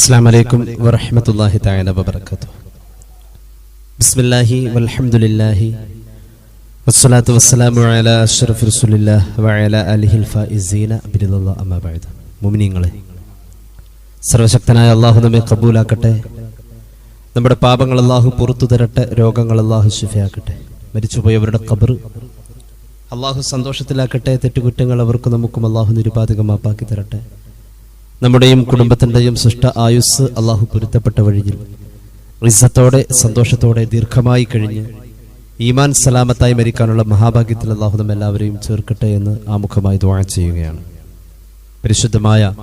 അസ്സാം വലൈക്കും വറഹമത്തല്ലാഹി താല വബർക്കത്തു ബിസ്മില്ലാഹി വൽഹംദുലില്ലാഹി വസ്സലാത്തു വസ്സലാമു അല അഷ്റഫ് റസൂലില്ലാഹ് വഅല അലിഹിൽ ഫായിസീന ബിരിദുല്ലാ അമ്മ ബഅദ്. മുഅ്മിനീങ്ങളെ സർവശക്തനായ അല്ലാഹു നമ്മെ കബൂലാക്കട്ടെ. നമ്മുടെ പാപങ്ങൾ അല്ലാഹു പുറത്തു തരട്ടെ രോഗങ്ങൾ അല്ലാഹു ശിഫയാക്കട്ടെ. മരിച്ചുപോയവരുടെ ഖബർ അള്ളാഹു സന്തോഷത്തിലാക്കട്ടെ തെറ്റുകുറ്റങ്ങൾ അവർക്ക് നമുക്കും അള്ളാഹു നിരുപാധികമാപ്പാക്കി തരട്ടെ. നമ്മുടെയും കുടുംബത്തിന്റെയും സൃഷ്ട ആയുസ് അള്ളാഹു പൊരുത്തപ്പെട്ട വഴിയിൽ റിസത്തോടെ സന്തോഷത്തോടെ ദീർഘമായി കഴിഞ്ഞ് ഈമാൻ സലാമത്തായി മരിക്കാനുള്ള മഹാഭാഗ്യത്തിൽ അള്ളാഹു നമ്മ എല്ലാവരെയും ചേർക്കട്ടെ എന്ന് ആമുഖമായി ദ്വാ ചെയ്യുകയാണ്. പരിശുദ്ധമായ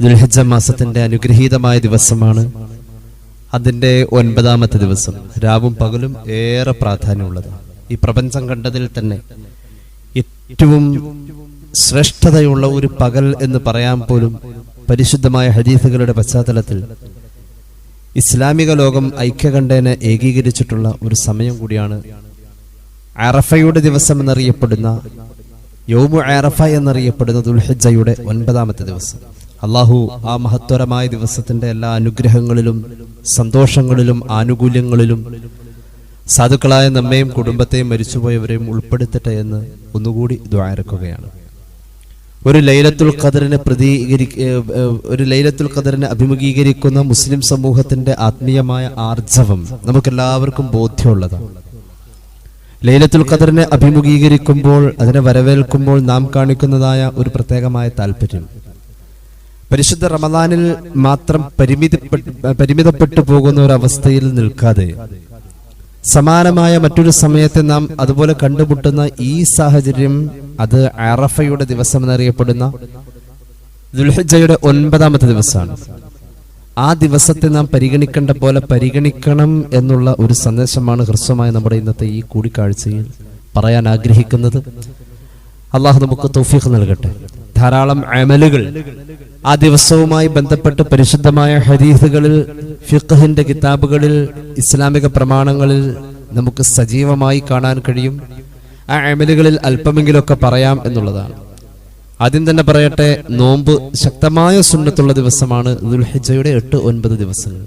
ദുൽഹജ്ജ മാസത്തിന്റെ അനുഗ്രഹീതമായ ദിവസമാണ് അതിന്റെ ഒൻപതാമത്തെ ദിവസം. രാവും പകലും ഏറെ പ്രാധാന്യമുള്ളത്. ഈ പ്രപഞ്ചം കണ്ടതിൽ തന്നെ ഏറ്റവും ശ്രേഷ്ഠതയുള്ള ഒരു പകൽ എന്ന് പറയാൻ പോലും പരിശുദ്ധമായ ഹദീഫുകളുടെ പശ്ചാത്തലത്തിൽ ഇസ്ലാമിക ലോകം ഐക്യകണ്ഠേന ഏകീകരിച്ചിട്ടുള്ള ഒരു സമയം കൂടിയാണ് അറഫയുടെ ദിവസം എന്നറിയപ്പെടുന്ന യോമു അറഫ എന്നറിയപ്പെടുന്ന ദുൽഹജയുടെ ഒൻപതാമത്തെ ദിവസം. അള്ളാഹു ആ മഹത്വരമായ ദിവസത്തിന്റെ എല്ലാ അനുഗ്രഹങ്ങളിലും സന്തോഷങ്ങളിലും ആനുകൂല്യങ്ങളിലും സാധുക്കളായ നമ്മയും കുടുംബത്തെയും മരിച്ചുപോയവരെയും ഉൾപ്പെടുത്തട്ടെ എന്ന് ഒന്നുകൂടി ദ്വാരക്കുകയാണ് ഒരു ലൈലത്തുൽ ഖദറിനെ പ്രതികരി ഒരു ലൈലത്തുൽ ഖദറിനെ അഭിമുഖീകരിക്കുന്ന മുസ്ലിം സമൂഹത്തിന്റെ ആത്മീയമായ ആർജവം നമുക്കെല്ലാവർക്കും ബോധ്യമുള്ളതാണ്. ലൈലത്തുൽ ഖദറിനെ അഭിമുഖീകരിക്കുമ്പോൾ അതിനെ വരവേൽക്കുമ്പോൾ നാം കാണിക്കുന്നതായ ഒരു പ്രത്യേകമായ താല്പര്യം. പരിശുദ്ധ റമദാനിൽ മാത്രം പരിമിതപ്പെട്ട് പരിമിതപ്പെട്ടു പോകുന്ന ഒരു അവസ്ഥയിൽ നിൽക്കാതെ സമാനമായ മറ്റൊരു സമയത്തെ നാം അതുപോലെ കണ്ടുമുട്ടുന്ന ഈ സാഹചര്യം അത് അറഫയുടെ ദിവസം എന്നറിയപ്പെടുന്ന ദുൽഹജയുടെ ഒൻപതാമത്തെ ദിവസമാണ്. ആ ദിവസത്തെ നാം പരിഗണിക്കേണ്ട പോലെ പരിഗണിക്കണം എന്നുള്ള ഒരു സന്ദേശമാണ് ഹ്രസ്വമായ നമ്മുടെ ഇന്നത്തെ ഈ കൂടിക്കാഴ്ചയിൽ പറയാൻ ആഗ്രഹിക്കുന്നത്. അള്ളാഹു നമുക്ക് തൗഫീഖ് നൽകട്ടെ. ധാരാളം അമലുകൾ ആ ദിവസവുമായി ബന്ധപ്പെട്ട് പരിശുദ്ധമായ ഹദീസുകളിൽ ഫിഖഹിന്റെ കിതാബുകളിൽ ഇസ്ലാമിക പ്രമാണങ്ങളിൽ നമുക്ക് സജീവമായി കാണാൻ കഴിയും. ആ അമലുകളിൽ അല്പമെങ്കിലൊക്കെ പറയാം എന്നുള്ളതാണ്. ആദ്യം തന്നെ പറയട്ടെ നോമ്പ് ശക്തമായ സുന്നത്തുള്ള ദിവസമാണ് ദുൽഹിജയുടെ എട്ട് ഒൻപത് ദിവസങ്ങൾ.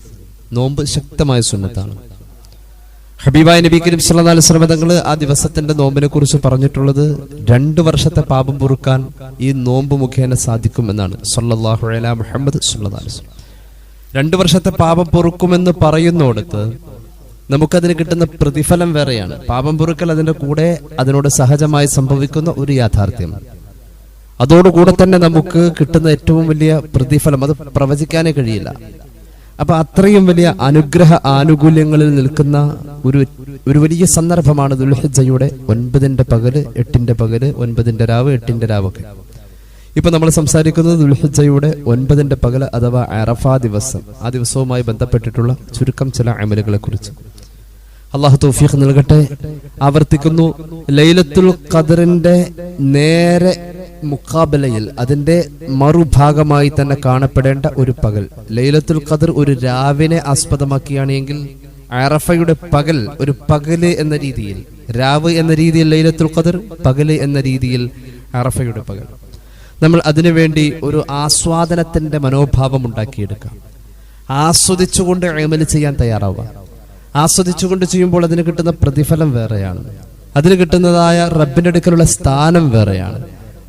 നോമ്പ് ശക്തമായ സുന്നത്താണ്. ഹബീബായ നബി കരീം അലൈഹി വസല്ലം തങ്ങൾ ആ ദിവസത്തിന്റെ നോമ്പിനെ കുറിച്ച് പറഞ്ഞിട്ടുള്ളത് രണ്ട് വർഷത്തെ പാപം പൊറുക്കാൻ ഈ നോമ്പ് മുഖേന സാധിക്കും എന്നാണ് സല്ലല്ലാഹു അലൈഹി മുഹമ്മദ് സല്ലല്ലാഹു അലൈഹി വസല്ലം. രണ്ട് വർഷത്തെ പാപം പൊറുക്കുമെന്ന് പറയുന്നിടത്ത് നമുക്കതിന് കിട്ടുന്ന പ്രതിഫലം വേറെയാണ്. പാപം പൊറുക്കൽ അതിന്റെ കൂടെ അതിനോട് സഹജമായി സംഭവിക്കുന്ന ഒരു യാഥാർത്ഥ്യം. അതോടുകൂടെ തന്നെ നമുക്ക് കിട്ടുന്ന ഏറ്റവും വലിയ പ്രതിഫലം അത് പ്രവചിക്കാനേ കഴിയില്ല. അപ്പൊ അത്രയും വലിയ അനുഗ്രഹ ആനുകൂല്യങ്ങളിൽ നിൽക്കുന്ന ഒരു ഒരു വലിയ സന്ദർഭമാണ് ദുൽഹജയുടെ ഒൻപതിന്റെ പകൽ എട്ടിന്റെ പകൽ ഒൻപതിന്റെ രാവ് എട്ടിന്റെ രാവൊക്കെ. ഇപ്പൊ നമ്മൾ സംസാരിക്കുന്നത് ദുൽഹജയുടെ ഒൻപതിന്റെ പകൽ അഥവാ അറഫ ദിവസം ആ ദിവസവുമായി ബന്ധപ്പെട്ടിട്ടുള്ള ചുരുക്കം ചില അമലുകളെ കുറിച്ച് അള്ളാഹു തൗഫീഖ് നൽകട്ടെ. ആവർത്തിക്കുന്നു. ലൈലത്തുൽ ഖദറിന്റെ നേരെ മുക്കാബലയിൽ അതിന്റെ മറുഭാഗമായി തന്നെ കാണപ്പെടേണ്ട ഒരു പകൽ. ലൈലത്തുൽ ഖദർ ഒരു രാവിനെ ആസ്പദമാക്കിയാണെങ്കിൽ അറഫയുടെ പകൽ ഒരു പകൽ എന്ന രീതിയിൽ രാവ് എന്ന രീതിയിൽ ലൈലത്തുൽ ഖദർ പകൽ എന്ന രീതിയിൽ അറഫയുടെ പകൽ. നമ്മൾ അതിനുവേണ്ടി ഒരു ആസ്വാദനത്തിന്റെ മനോഭാവം ഉണ്ടാക്കിയെടുക്കാം. ആസ്വദിച്ചുകൊണ്ട് അമൽ ചെയ്യാൻ തയ്യാറാവുക. ആസ്വദിച്ചുകൊണ്ട് ചെയ്യുമ്പോൾ അതിന് കിട്ടുന്ന പ്രതിഫലം വേറെയാണ്. അതിന് കിട്ടുന്നതായ റബ്ബിന്റെ അടുക്കലുള്ള സ്ഥാനം വേറെയാണ്.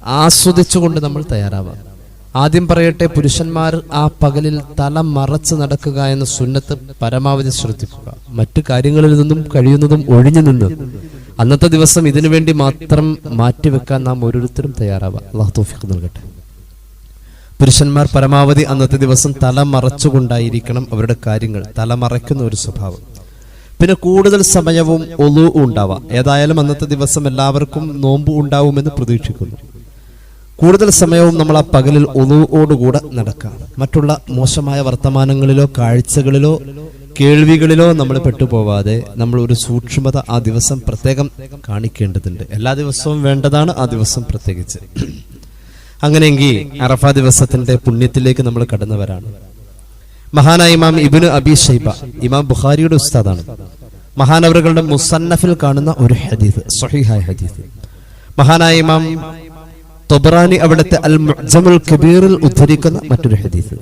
ആസ്വദിച്ചുകൊണ്ട് നമ്മൾ തയ്യാറാവാം. ആദ്യം പറയട്ടെ പുരുഷന്മാർ ആ പകലിൽ തല മറച്ച് നടക്കുക എന്ന സുന്നത്ത് പരമാവധി ശ്രദ്ധിക്കുക. മറ്റു കാര്യങ്ങളിൽ നിന്നും കഴിയുന്നതും ഒഴിഞ്ഞു നിന്ന് അന്നത്തെ ദിവസം ഇതിനു വേണ്ടി മാത്രം മാറ്റിവെക്കാൻ നാം ഓരോരുത്തരും തയ്യാറാവാം. അള്ളാഹു തോഫിക്ക് നൽകട്ടെ. പുരുഷന്മാർ പരമാവധി അന്നത്തെ ദിവസം തല മറച്ചുകൊണ്ടായിരിക്കണം അവരുടെ കാര്യങ്ങൾ തല മറയ്ക്കുന്ന ഒരു സ്വഭാവം. പിന്നെ കൂടുതൽ സമയവും ഒലു ഉണ്ടാവാം. ഏതായാലും അന്നത്തെ ദിവസം എല്ലാവർക്കും നോമ്പ് ഉണ്ടാവുമെന്ന് പ്രതീക്ഷിക്കുന്നു. കൂടുതൽ സമയവും നമ്മൾ ആ പകലിൽ ഒലുവോടുകൂടെ നടക്കാം. മറ്റുള്ള മോശമായ വർത്തമാനങ്ങളിലോ കാഴ്ചകളിലോ കേൾവികളിലോ നമ്മൾ പെട്ടുപോവാതെ നമ്മൾ ഒരു സൂക്ഷ്മത ആ ദിവസം പ്രത്യേകം കാണിക്കേണ്ടതുണ്ട്. എല്ലാ ദിവസവും വേണ്ടതാണ് ആ ദിവസം പ്രത്യേകിച്ച്. അങ്ങനെയെങ്കിൽ അറഫ ദിവസത്തിന്റെ പുണ്യത്തിലേക്ക് നമ്മൾ കടന്നവരാണ്. മഹാനായ ഇമാം ഇബിന് അബി ഷൈബ ഇമാം ബുഖാരിയുടെ ഉസ്താദാണ്. മഹാനവറുകളുടെ മുസന്നഫിൽ കാണുന്ന ഒരു ഹദീസ് സഹിഹായ ഹദീസ്. മഹാനായ ഇമാം തൊബറാനി അവിടുത്തെ അൽ മുഅ്ജമുൽ കബീറിൽ ഉദ്ധരിക്കുന്ന മറ്റൊരു ഹദീസ്.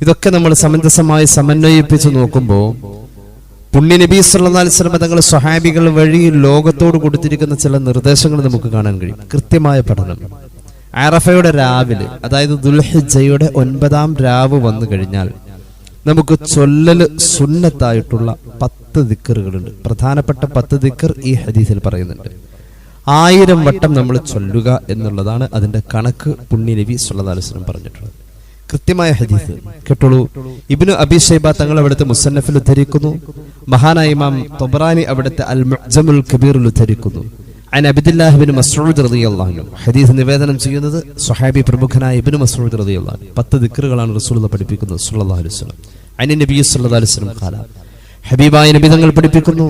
ഇതൊക്കെ നമ്മൾ സമഞ്ജസമായി സമന്വയിപ്പിച്ച് നോക്കുമ്പോൾ പുണ്യ നബി സുല്ലാസ്ലമ തങ്ങൾ സ്വഹാബികൾ വഴി ലോകത്തോട് കൊടുത്തിരിക്കുന്ന ചില നിർദ്ദേശങ്ങൾ നമുക്ക് കാണാൻ കഴിയും. കൃത്യമായ പഠനം. അറഫയുടെ രാവിലെ അതായത് ദുൽഹിജയുടെ ഒൻപതാം രാവ് വന്നു കഴിഞ്ഞാൽ നമുക്ക് ചൊല്ലല് സുന്നത്തായിട്ടുള്ള പത്ത് ദിക്കറുകളുണ്ട്. പ്രധാനപ്പെട്ട പത്ത് ദിക്കർ ഈ ഹദീസിൽ പറയുന്നുണ്ട്. ആയിരം വട്ടം നമ്മൾ ചൊല്ലുക എന്നുള്ളതാണ് അതിന്റെ കണക്ക് പുണ്യ നബി സുല്ലാസ്ലം പറഞ്ഞിട്ടുള്ളത്. കൃത്യമായ ഹദീസ് കേട്ടോളൂ. ഇബ്നു അബി ഷൈബ തങ്ങൾ അവിടുത്തെ മുസന്നഫിൽ ഉദ്ധരിക്കുന്നു. മഹാനായിമാം തൊബറാനി അവിടുത്തെ അൽ മുജമുൽ കബീറിൽ ഉദ്ധരിക്കുന്നു. അൻ അബ്ദുല്ലാഹി ഇബ്നു മസ്ഊദ് റളിയല്ലാഹു ഹദീസ് നിവേദനം ചെയ്യുന്നത് സ്വഹാബി പ്രമുഖനായ മസ്ഊദ് റളിയല്ലാഹു അൻഹു. പത്ത് ദിക്റുകളാണ് റസൂലുള്ള പഠിപ്പിക്കുന്നത് സല്ലല്ലാഹു അലൈഹി വസല്ലം. അനി നബി സല്ലല്ലാഹു അലൈഹി വസല്ലം ഖാല ഹബീബായ നബി തങ്ങൾ പഠിപ്പിക്കുന്നു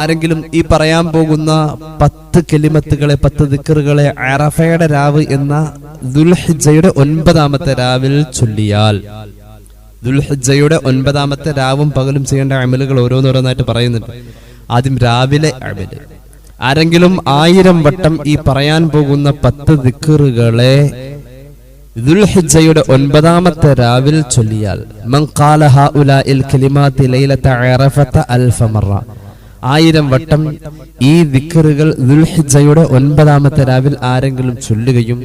ആരെങ്കിലും ഈ പറയാൻ പോകുന്ന പത്ത് കെലിമത്തുകളെ പത്ത് ദിക്കറുകളെ അറഫയുടെ രാവ് എന്ന ദുൽഹിജയുടെ ഒൻപതാമത്തെ രാവിൽ ചൊല്ലിയാൽ ദുൽഹിജയുടെ ഒൻപതാമത്തെ രാവും പകലും ചെയ്യേണ്ട അമലുകൾ ഓരോന്നോരോന്നായിട്ട് പറയുന്നുണ്ട്. ആദ്യം രാവിലെ അമൽ ആരെങ്കിലും ആയിരം വട്ടം ഈ പറയാൻ പോകുന്ന പത്ത് ദിക്കറുകളെ ദുൽഹിജയുടെ ഒൻപതാമത്തെ രാവിൽ ചൊല്ലിയാൽ ആയിരം വട്ടം ഈ ദിക്കറുകൾ ദുൽഹിജയുടെ ഒൻപതാമത്തെ രാവിൽ ആരെങ്കിലും ചൊല്ലുകയും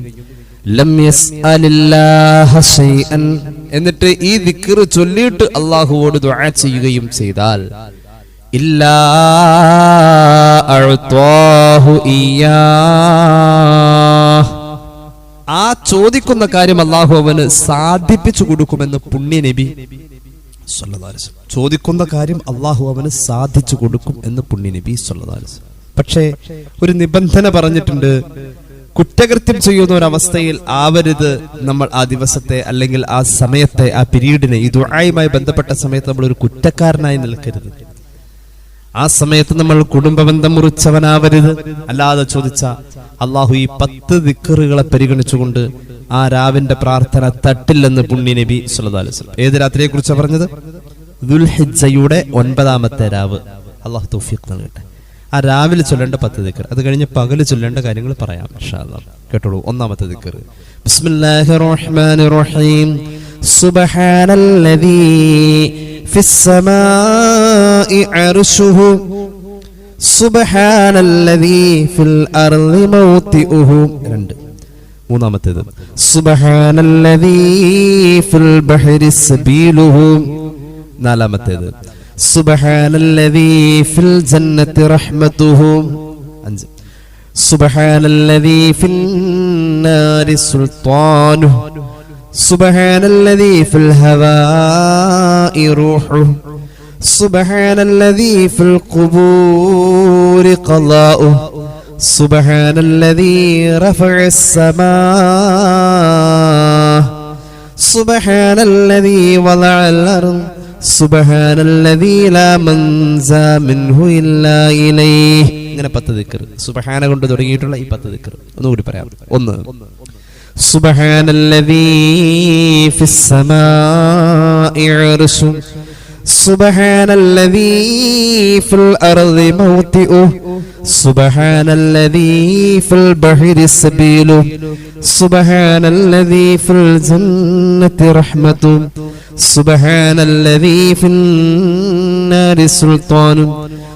ലം യസ്അലില്ലാഹ ശൈഅൻ എന്നിട്ട് ഈ ദിക്കർ ചൊല്ലിയിട്ട് അള്ളാഹുവോട് ദുആ ചെയ്യുകയും ചെയ്താൽ ആ ചോദിക്കുന്ന കാര്യം അള്ളാഹു അവന് സാധിപ്പിച്ചു കൊടുക്കുമെന്ന് പുണ്യ നബി. ചോദിക്കുന്ന കാര്യം അള്ളാഹു അവന് സാധിച്ചു കൊടുക്കും എന്ന് പുണ്യ നബി വസല്ലം. പക്ഷേ ഒരു നിബന്ധന പറഞ്ഞിട്ടുണ്ട് കുറ്റകൃത്യം ചെയ്യുന്ന ഒരു അവസ്ഥയിൽ ആവരുത് നമ്മൾ ആ ദിവസത്തെ അല്ലെങ്കിൽ ആ സമയത്തെ ആ പിരീഡിനെ ഈ ദുആയുമായി ബന്ധപ്പെട്ട സമയത്ത് നമ്മൾ ഒരു കുറ്റക്കാരനായി നിൽക്കരുത്. ആ സമയത്ത് നമ്മൾ കുടുംബബന്ധം മുറിച്ചവനാവരുത്. അല്ലാതെ ചോദിച്ച അള്ളാഹു ഈ പത്ത് ദിക്കറുകളെ പരിഗണിച്ചുകൊണ്ട് ആ രാവിന്റെ പ്രാർത്ഥന തട്ടില്ലെന്ന് പുണ്യ നബി വസല്ലം. ഏത് രാത്രിയെ കുറിച്ചാണ് പറഞ്ഞത്? ദുൽഹിജയുടെ ഒൻപതാമത്തെ രാവ്. അള്ളാഹു തൗഫീഖ് നൽകട്ടെ. ആ രാവിലെ ചൊല്ലേണ്ട പത്ത് ദിക്കർ. അത് കഴിഞ്ഞ് പകൽ ചൊല്ലേണ്ട കാര്യങ്ങൾ പറയാം. കേട്ടോളൂ ഒന്നാമത്തെ ദിക്കർ. റഹീം സുബ്ഹാനല്ലദീ സുബ്ഹാനല്ലദീ ഫിൽ മൗതിഉഹു രണ്ട്. മൂന്നാമത്തേത്. സുബ്ഹാനല്ലദീ ഫിൽ ബഹ്രി സബീലുഹു. നാലാമത്തേത്. سبحان الذي في الجنة رحمته أنزل سبحان الذي في النار سلطانه سبحان الذي في الهواء روحه سبحان الذي في القبور قضاؤه سبحان الذي رفع السماء سبحان الذي وضع الأرض سبحان الذي لا منزى منه إلا إليه ഇങ്ങനെ പത്ത് ദിക്കർ സുബഹാന കൊണ്ട് തുടങ്ങിയിട്ടുള്ള ഈ പത്ത് ദിക്കർ ഒന്നുകൂടി പറയാം ഒന്ന് سبحان الذي في السماء عرش سبحان الذي في الأرض موطئه سبحان الذي في البحر سبيله سبحان الذي في الجنة رحمته سبحان الذي في النار سلطان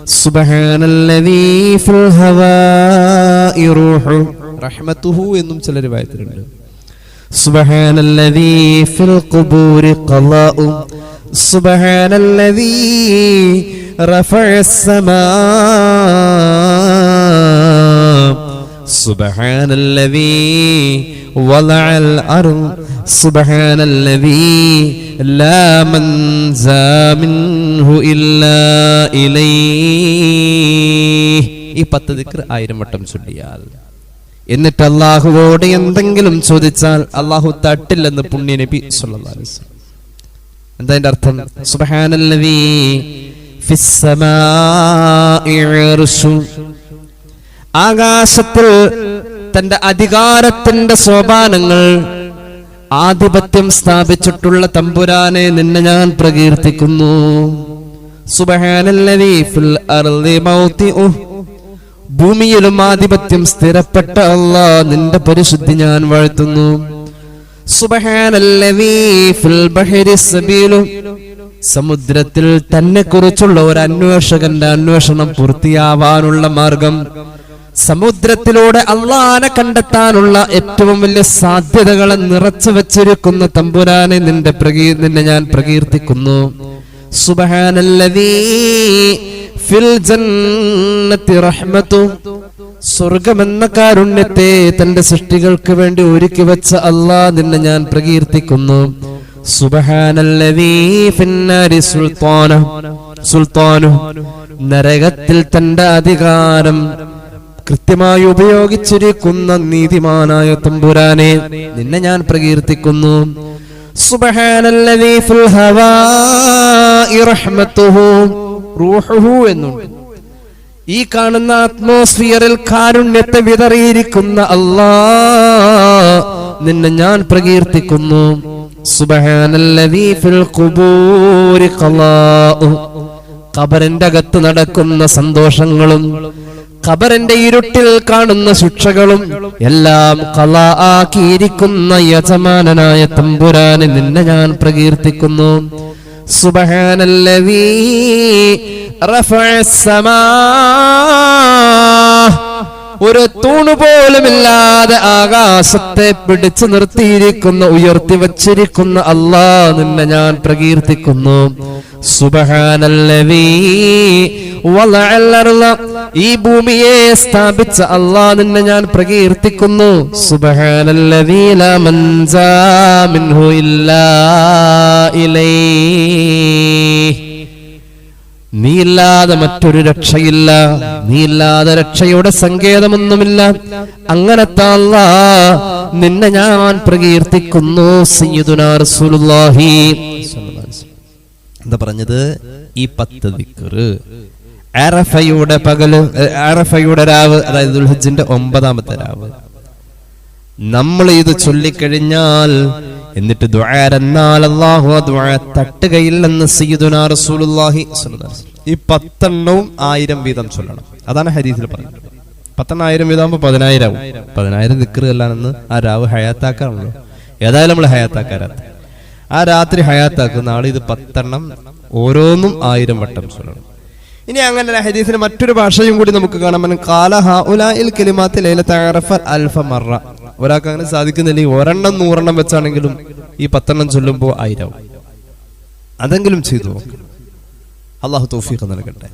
سبحان الذي في الهواء روح رحمته എന്നും ചില രൂപത്തിലുണ്ട് سبحان الذي في القبور قضاء سبحان الذي رفع السماء سبحان الذي وضع الأرض سبحان الذي لا منزى منه إلا إليه ഈ പത്ത് ദിക്ർ ആയിരം വട്ടം ചൊല്ലിയാൽ എന്നിട്ട് അള്ളാഹുവോട് എന്തെങ്കിലും ചോദിച്ചാൽ അള്ളാഹു തട്ടില്ലെന്ന് പുണ്യ നബി സല്ലല്ലാഹു അലൈഹി വസല്ലം എന്താ അതിന്റെ അർത്ഥം സുബ്ഹാനല്ലദീ ഫിസ്സമാഇ അർശു ആകാശത്തിൽ തന്റെ അധികാരത്തിന്റെ സോപാനങ്ങൾ ആധിപത്യം സ്ഥാപിച്ചിട്ടുള്ള തമ്പുരാനെ നിന്നെ ഞാൻ പ്രകീർത്തിക്കുന്നു. ഭൂമിയിലും ആധിപത്യം സ്ഥിരപ്പെട്ട അല്ല നിന്റെ പരിശുദ്ധി ഞാൻ വാഴ്ത്തുന്നു. സമുദ്രത്തിൽ തന്നെ കുറിച്ചുള്ള ഒരു അന്വേഷകന്റെ അന്വേഷണം പൂർത്തിയാവാനുള്ള മാർഗം സമുദ്രത്തിലൂടെ അള്ളാനെ കണ്ടെത്താനുള്ള ഏറ്റവും വലിയ സാധ്യതകളെ നിറച്ചു വെച്ചിരിക്കുന്ന തമ്പുരാനെ നിന്റെ പ്രകീ നിന്നെ ഞാൻ പ്രകീർത്തിക്കുന്നു. സ്വർഗമെന്ന കാരുണ്യത്തെ തന്റെ സൃഷ്ടികൾക്ക് വേണ്ടി ഒരുക്കി വെച്ച അള്ളാ നിന്നെ ഞാൻ പ്രകീർത്തിക്കുന്നു. സുൽത്താനു നരകത്തിൽ തന്റെ അധികാരം കൃത്യമായി ഉപയോഗിച്ചിരിക്കുന്ന നീതിമാനായ തമ്പുരാനെ നിന്നെ ഞാൻ പ്രകീർത്തിക്കുന്നു. ഈ കാണുന്ന അറ്റ്മോസ്ഫിയറിൽ കാരുണ്യത്തെ വിതറിയിരിക്കുന്ന അല്ലാ നിന്നെ ഞാൻ പ്രകീർത്തിക്കുന്നു. കബറിന്റെ അകത്ത് നടക്കുന്ന സന്തോഷങ്ങളും ഖബറിന്റെ ഇരുട്ടിൽ കാണുന്ന ശിക്ഷകളും എല്ലാം ആക്കിയിരിക്കുന്ന യജമാനനായ തമ്പുരാന് നിന്നെ ഞാൻ പ്രകീർത്തിക്കുന്നു. സുബഹാനല്ലവീ റഫ സമാ ഒരു തൂണുപോലുമില്ലാതെ ആകാശത്തെ പിടിച്ചു നിർത്തിയിരിക്കുന്ന ഉയർത്തി വച്ചിരിക്കുന്ന അല്ലാ നിന്നെ ഞാൻ പ്രകീർത്തിക്കുന്നു. ഈ ഭൂമിയെ സ്ഥാപിച്ച അല്ലാ നിന്നെ ഞാൻ പ്രകീർത്തിക്കുന്നു. സുബഹാനല്ലവീ ഇല്ലാ നീയില്ലാതെ മറ്റൊരു രക്ഷയില്ല. നീയില്ലാതെ രക്ഷയുടെ സങ്കേതമൊന്നുമില്ല. അങ്ങനത്തെ നിന്നെ ഞാൻ പ്രകീർത്തിക്കുന്നു എന്താ പറഞ്ഞത്? ഈ പത്ത് ദിക്കറ് അറഫയുടെ പകൽ അറഫയുടെ രാവ് അതായത് ദുൽഹജ്ജിന്റെ ഒമ്പതാമത്തെ രാവ്. നമ്മൾ ഇത് ചൊല്ലിക്കഴിഞ്ഞാൽ എന്നിട്ട് തട്ടുകയില്ലെന്ന് ഈ പത്തെണ്ണവും ആയിരം വീതം ചൊല്ലണം. അതാണ് ഹരീസിൽ പറഞ്ഞത് പത്തെണ്ണായിരം വീതം ആകുമ്പോൾ പതിനായിരം ആവും പതിനായിരം ദിക്റ് അല്ലാണെന്ന് ആ രാവ് ഹയാത്താക്കാണല്ലോ ഏതായാലും നമ്മൾ ഹയാത്താക്കാരാത്ത ആ രാത്രി ഹയാത്താക്കും നാളെ ഇത് പത്തെണ്ണം ഓരോന്നും ആയിരം വട്ടം ചൊല്ലണം. ഇനി അങ്ങനെ ഹദീസിന് മറ്റൊരു ഭാഷയും കൂടി നമുക്ക് കാണാൻ പറ്റും കാല ഹഉലാഇൽ കലിമാത്തി ലൈലത്ത അറഫ അൽഫ മറ. ഒരാൾക്ക് അങ്ങനെ സാധിക്കുന്നില്ലെങ്കിൽ ഒരെണ്ണം നൂറെണ്ണം വെച്ചാണെങ്കിലും ഈ പത്തെണ്ണം ചൊല്ലുമ്പോൾ ആയിരം. അതെങ്കിലും ചെയ്തു അള്ളാഹു തൗഫീഖ് നൽകട്ടെ.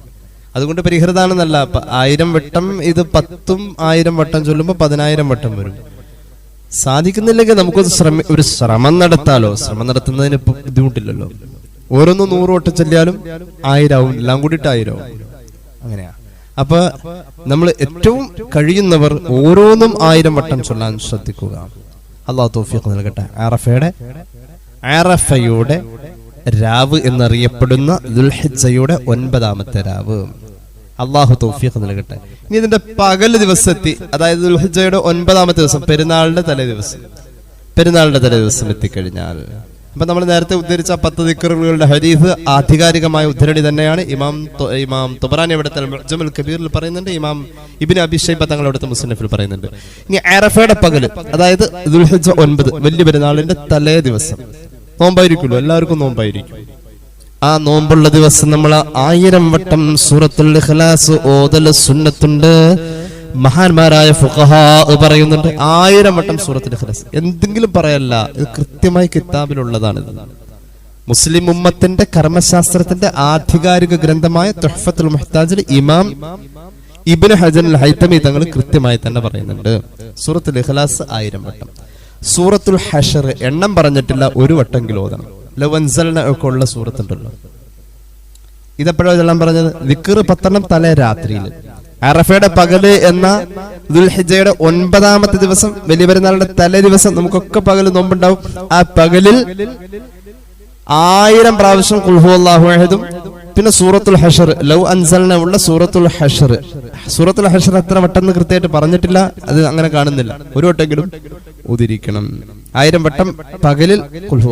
അതുകൊണ്ട് പരിഹൃതാണെന്നല്ല ആയിരം വട്ടം ഇത് പത്തും ആയിരം വട്ടം ചൊല്ലുമ്പോൾ പതിനായിരം വട്ടം വരും. സാധിക്കുന്നില്ലെങ്കിൽ നമുക്കൊരു ശ്രമ ഒരു ശ്രമം നടത്താലോ? ശ്രമം നടത്തുന്നതിന് ബുദ്ധിമുട്ടില്ലല്ലോ. ഓരോന്നും നൂറ് വട്ടം ചെല്ലിയാലും ആയിരാവും എല്ലാം കൂടിയിട്ട് ആയിരാവും അങ്ങനെയാ. അപ്പൊ നമ്മൾ ഏറ്റവും കഴിയുന്നവർ ഓരോന്നും ആയിരം വട്ടം ചൊല്ലാൻ ശ്രദ്ധിക്കുക. അള്ളാഹു തൗഫീഖ് നൽകട്ടെ. ആറഫയുടെ ആറഫയുടെ രാവ് എന്നറിയപ്പെടുന്ന ദുൽഹിജയുടെ ഒൻപതാമത്തെ രാവ്. അള്ളാഹു തൗഫീഖ് നൽകട്ടെ. ഇനി ഇതിന്റെ പകൽ ദിവസത്തി അതായത് ദുൽഹിജയുടെ ഒൻപതാമത്തെ ദിവസം പെരുന്നാളിന്റെ തലേ ദിവസം പെരുന്നാളിന്റെ തലേ ദിവസം എത്തിക്കഴിഞ്ഞാൽ അപ്പൊ നമ്മൾ നേരത്തെ ഉദ്ധരിച്ച പത്ത് ദിക്കറുകളുടെ ഹരീഫ് ആധികാരികമായ ഉദ്ധരണി തന്നെയാണ് ഇമാം ഇമാം തുബറാനി ഇവിടുത്തെ ജമൽ കബീറിൽ പറയുന്നുണ്ട് ഇമാം ഇബിൻ അബിഷൈബ തങ്ങൾ അവിടുത്തെ മുസ്ലിഫിൽ പറയുന്നുണ്ട്. ഇനി അറഫയുടെ പകൽ അതായത് ഒൻപത് വലിയ പെരുന്നാളിന്റെ തലേ ദിവസം. നോമ്പായിരിക്കുമല്ലോ എല്ലാവർക്കും നോമ്പായിരിക്കും. ആ നോമ്പുള്ള ദിവസം നമ്മൾ ആയിരം വട്ടം സൂറത്തുൽ ഇഖ്ലാസ് ഓതൽ സുന്നത്തുണ്ട്. മഹാന്മാരായ ഫുഖഹാ പറയുന്നുണ്ട്. ആയിരം വട്ടം സൂറത്തുൽ ഇഖ്ലാസ് എന്തെങ്കിലും പറയല്ല ഇത് കൃത്യമായി കിതാബിലുള്ളതാണ്. മുസ്ലിം ഉമ്മത്തിന്റെ കർമ്മശാസ്ത്രത്തിന്റെ ആധികാരിക ഗ്രന്ഥമായ തുഹഫത്തുൽ മുഹ്താജിൽ ഇമാം ഇബ്നു ഹജൻ ഹൈത്തമി തങ്ങൾ കൃത്യമായി തന്നെ പറയുന്നുണ്ട്. സൂറത്തുൽ ഇഖ്ലാസ് ആയിരം വട്ടം. സൂറത്തുൽ ഹഷർ എണ്ണം പറഞ്ഞിട്ടില്ല ഒരു വട്ടെങ്കിലും ഓതണം. ലവൻസലിന ഒക്കെ ഉള്ള സൂറത്തുണ്ടല്ലോ. ഇതെപ്പോഴാണ് ഇതെല്ലാം പറഞ്ഞത്? വിക്കറ് പത്തെണ്ണം തലേ രാത്രിയിൽ. അറഫയുടെ പകൽ എന്ന ദുൽഹിജയുടെ ഒൻപതാമത്തെ ദിവസം വലിയ പെരുന്നാളിന്റെ തലേ ദിവസം നമുക്കൊക്കെ പകൽ നോമ്പുണ്ടാവും. ആ പകലിൽ ആയിരം പ്രാവശ്യം കുൽഹു അഹദും പിന്നെ സൂറത്തുൽ ഹഷർ ലവ് അൻസലിനെ ഉള്ള സൂറത്തുൽ ഹഷർ. സൂറത്തുൽ ഹഷർ എത്ര വട്ടം കൃത്യമായിട്ട് പറഞ്ഞിട്ടില്ല അത് അങ്ങനെ കാണുന്നില്ല. ഒരു വട്ടെങ്കിലും ഉതിരിക്കണം ആയിരം വട്ടം പകലിൽ കുൽഹു